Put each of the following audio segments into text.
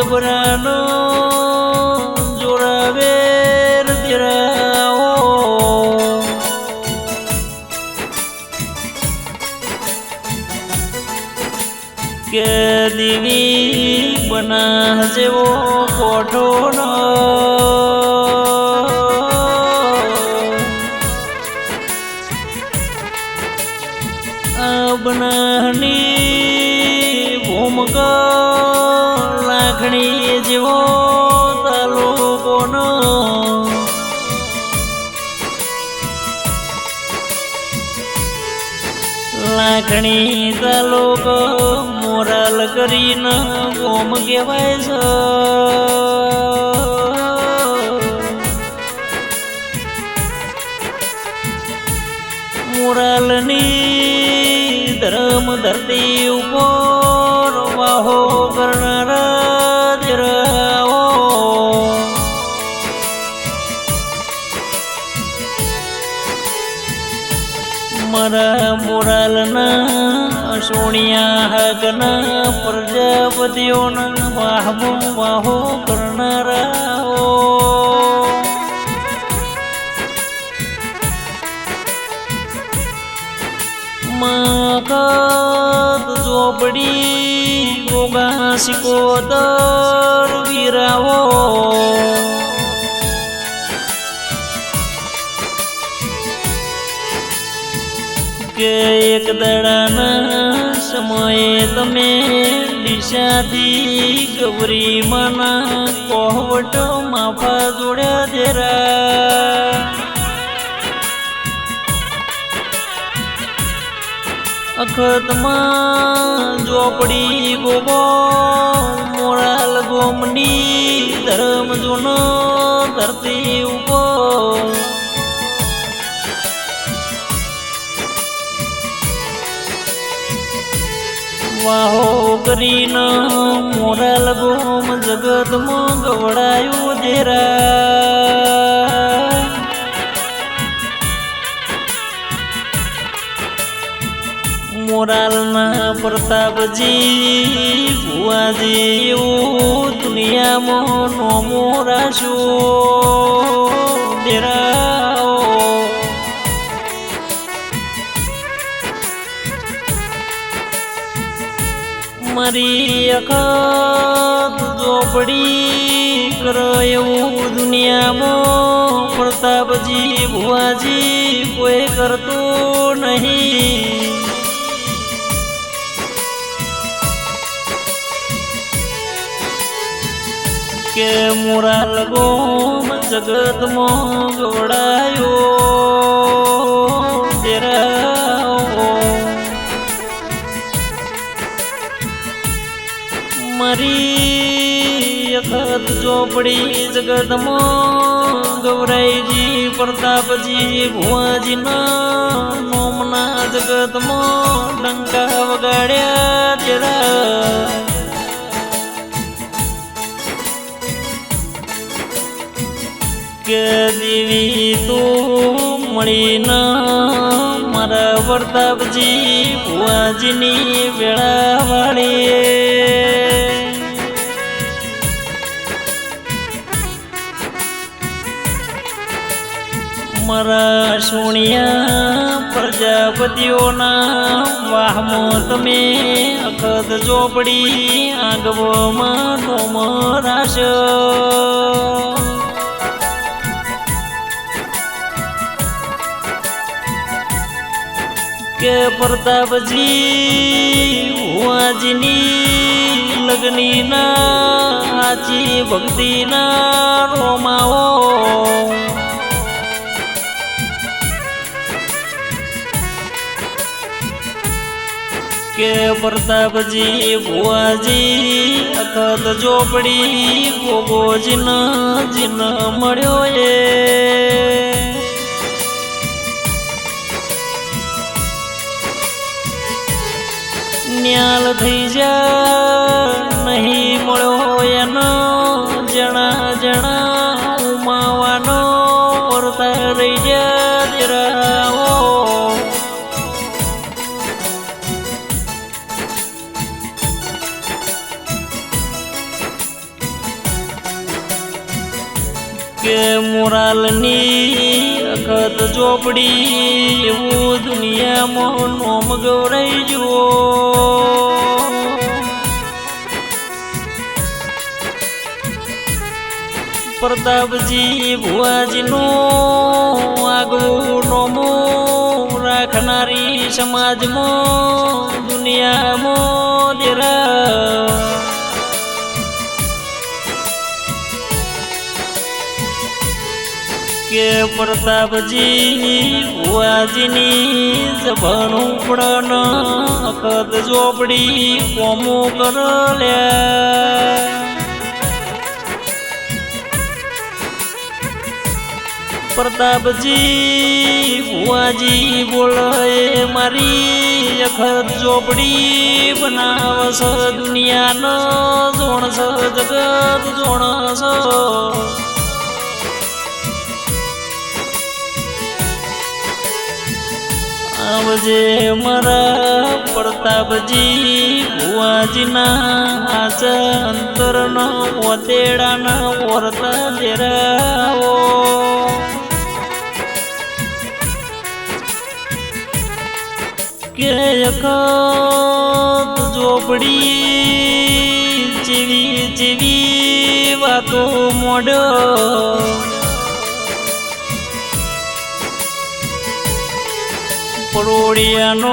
sobrano llora verdirao કે દીવી બના જેવો કોઠો નો બનાની ભૂમકા કરીને ગોમ કહેવાય છે. મોરાલની ધર્મ ધરતી ઉપર વાહો કરનારા જરાઓ મારા મોરાલના સોણિયા હકના પ્રજાપતિઓના વાહમો વાહો કરનારાઓ. મકત ઝોપડી ગોગા સિકોદર વીરાવો કે એક દડાના સમયે તમે દિશાથી ગૌરી મના કોહવટ માફા જોડ્યા દેરા. અખતમાં ઝોપડી ગોબો, મોરાલ ગોમની ધર્મ જૂનો ધરતી ઉપર. વાહો કરીને મોરાલ ગોમ જગતમાં ગવડાયું જેરા. મોરાલના પ્રતાપજી ભુવાજી દુનિયામાં નોમો રાશો ડેરાઓ મારી અખત ઝોપડી કરો એવું દુનિયામાં પ્રતાપજી, ભુવાજી કોઈ કરતું નહીં. કે મોરાલ ગોમ જગતમાં ગવડાયો. મારી અખત ચોપડી જગતમાં ગૌરાઈજી પ્રતાપજી ભુવાજીના નોમના જગતમાં ડંકા વગાડ્યા તેરા. કે દેવી તું મળીને મારા પ્રતાપજી, ભુવાજીની વેળા વાળી મારા સોણિયા પ્રજાપતિઓના વાહમો તમે અખદ ચોપડી આગવમાં નોમ રાશ. કે પ્રતાપજી, હુઆજીની લગ્નીના આચી ભક્તિના રોમાઓ કે પ્રતાપજી ભુવાજી, અખત ચોપડી ગોગો જીન જીન મળ્યો એ. ન્યાલ થઈ જા નહીં મળ્યો એનો કે મોરાલની અખત ચોપડી એવું દુનિયામાં નોમ ગૌરાઈ જુઓ. પ્રતાપજી ભુવાજીનો આગવું નોમો રાખનારી સમાજમાં દુનિયામાં કે પ્રતાપજી ભુવાજીની જબન ઉપડન કદ ચોપડી કોમો કરલ્યા પ્રતાપજી, ભુવાજી બોલે મારી અખત ચોપડી બનાવસ દુનિયાનો જોણસ જગત જોણસ આવજે મારા પ્રતાપજી, ભુવાજીના આચ અંતરનો ઓતેડાના ઓરતા દેરાઓ. કે અખત ઝોપડી જેવી જેવી વાતો મોડો પરોડિયાનો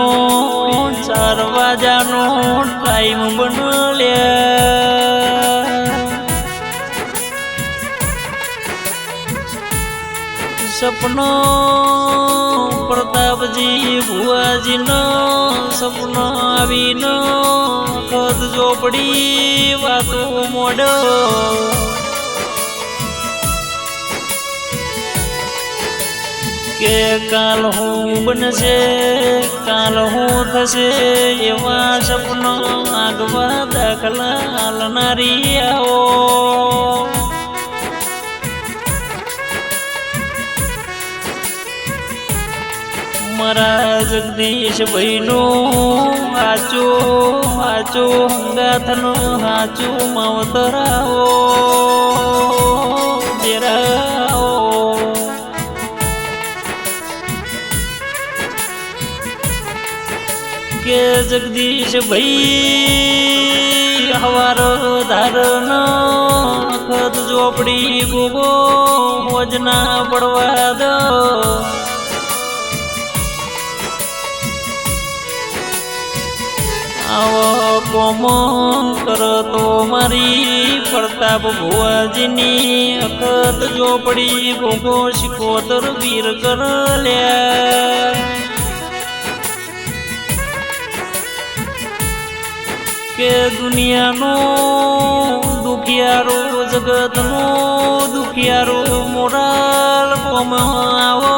ચાર વાજાનો ટાઈમ બનલ્યા સપનો પ્રતાપજી ભુવાજીનો સપનો આવીનો ખદ ઝોપડી વાતો મોડો કે કાલ હું બનશે કાલ હું થશે એવા સપનો આગવા દાખલા હાલનારી આવો. મારા જગદીશ ભાઈનો હાચો હાચો હંગાથનો હાચો માવતરાઓ જગદીશ ભાઈ, હવારો ધારનો ખત ઝોપડી ગોગો, મોજના પડવા દો. આવો કોમો કરતો મારી પ્રતાપ ભુવાજીની અખત ચોપડી ગોગો, શિકોતર વીર કર લ્યા. દુનિયાનો દુખિયારો જગતનો દુખિયારો મોરાલ કમાવો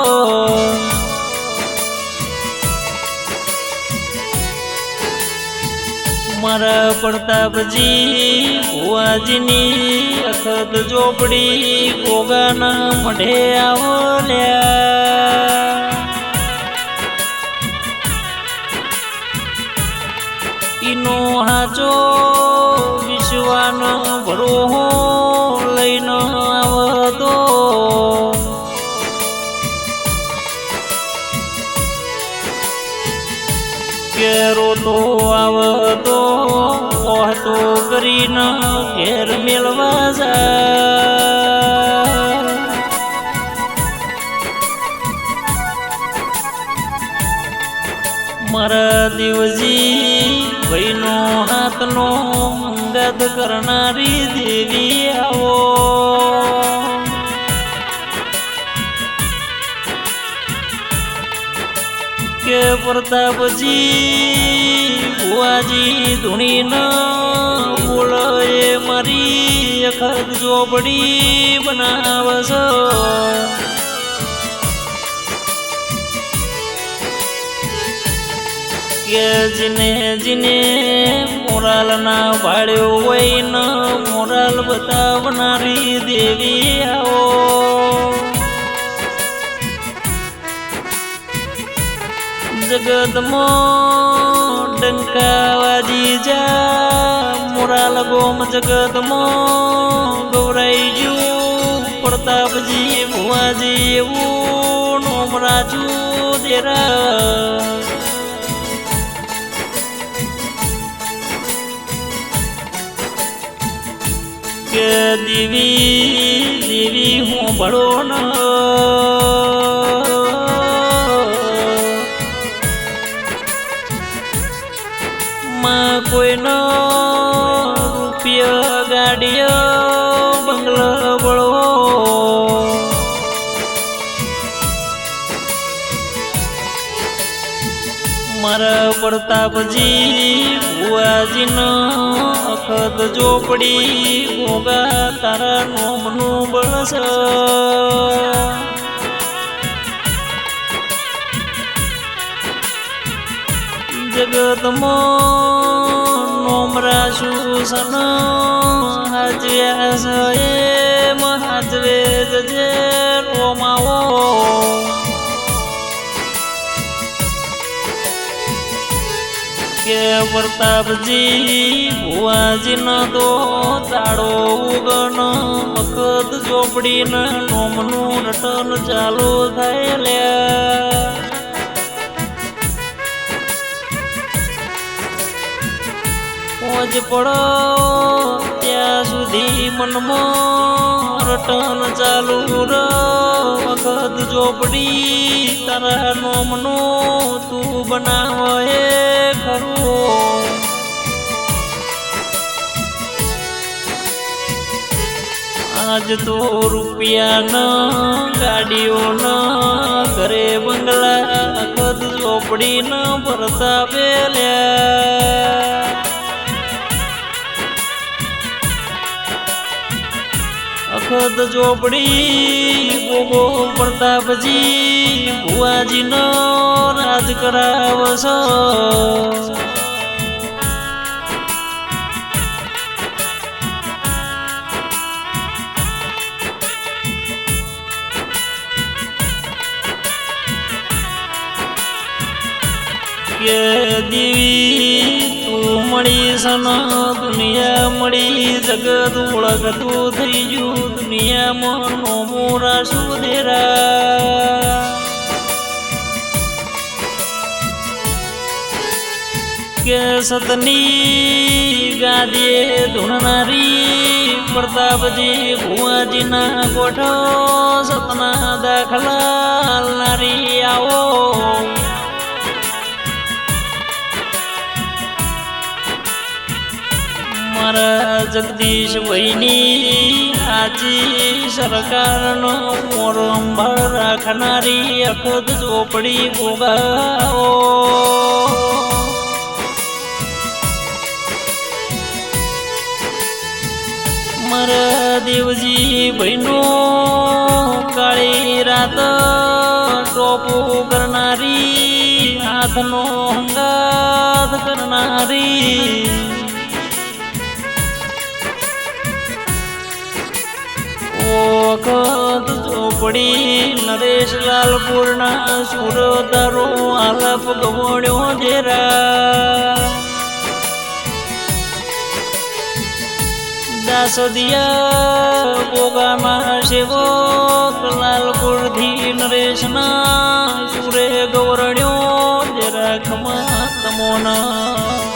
મારા પ્રતાપજી, ભુવાજીની અખત ઝોપડી ગોગાના મઢે આવો લ્યા. ભરોહો લઈને આવતો. કેરો તો ઓહતો કરીને ઘેર મેળવા જા. મારા દેવજી ભાઈનો હાથનો અંગત કરનારી દેવી આવો. કે પ્રતાપજી ભુવાજી ધૂણી ન એ મારી અખર જોબડી બનાવશ. કે જીને જીને મોરાલ ના ભાડ્યો હોય ન મોરાલ બતાવનારી દેવી આવો. જગતમાં ડંકાવાજી જા, મોરાલ ગોમ જગતમાં ગૌરાઈ ગયું પ્રતાપજી, ભુવાજી એવું નોમરાજુ દેરા. દેવી દેવી હું ભળો ન. માં કોઈનો રૂપિયા ગાડીયો બંગલો બળો મારા પડતા પછી ભુવાજીનો અખત ઝોપડી ભોગા તારા નોમનું બળસ. જગતમાં નોમરા સુસન હાજ્યા છે મહાજવે જજે રોમાવો કે પ્રતાપજી ભુવાજીનો તો દાડો ઉગન અખત ચોપડીના નોમનું રટન ચાલુ થયેલ્યા લ્યા પોજ પડો સુધી મનમાં રટન ચાલુ રગદ ચોપડી તારા નોમનો તું બનાવ ખરું. આજ તો રૂપિયાના ગાડીઓના ઘરે બંગલા કદ ચોપડીના ભરતા પેલ્યા અખત જોપડી બોબો પ્રતાપજી ભુવાજીનો રાજ કરાવશો. કે દી મળી સન દુનિયા મળી જગત ઓળખતું થઈ ગયું દુનિયા મોરનો મોરા સુધેરા. કે સતની ગાદીએ ધૂણનારી પ્રતાપજી ભુવાજીના ગોઠો સતના દાખલા લારી આવો. મારા જગદીશ વૈની આજી સરકારનો મોરંભાળ રાખનારી અખત ચોપડી ભોગાવો. મારા દેવજી બહેનો કાળી રાત ટોપો કરનારી, હાથનો હંગાત કરનારી. ચોપડી નરેશ પૂર્ણા સુરતારો આલાપ ગવડ્યો જેરા દાસદિયા ગોગાના સેવક લાલપુરથી નરેશના સુરે ગવરણ્યો જરા ખમા તમોના.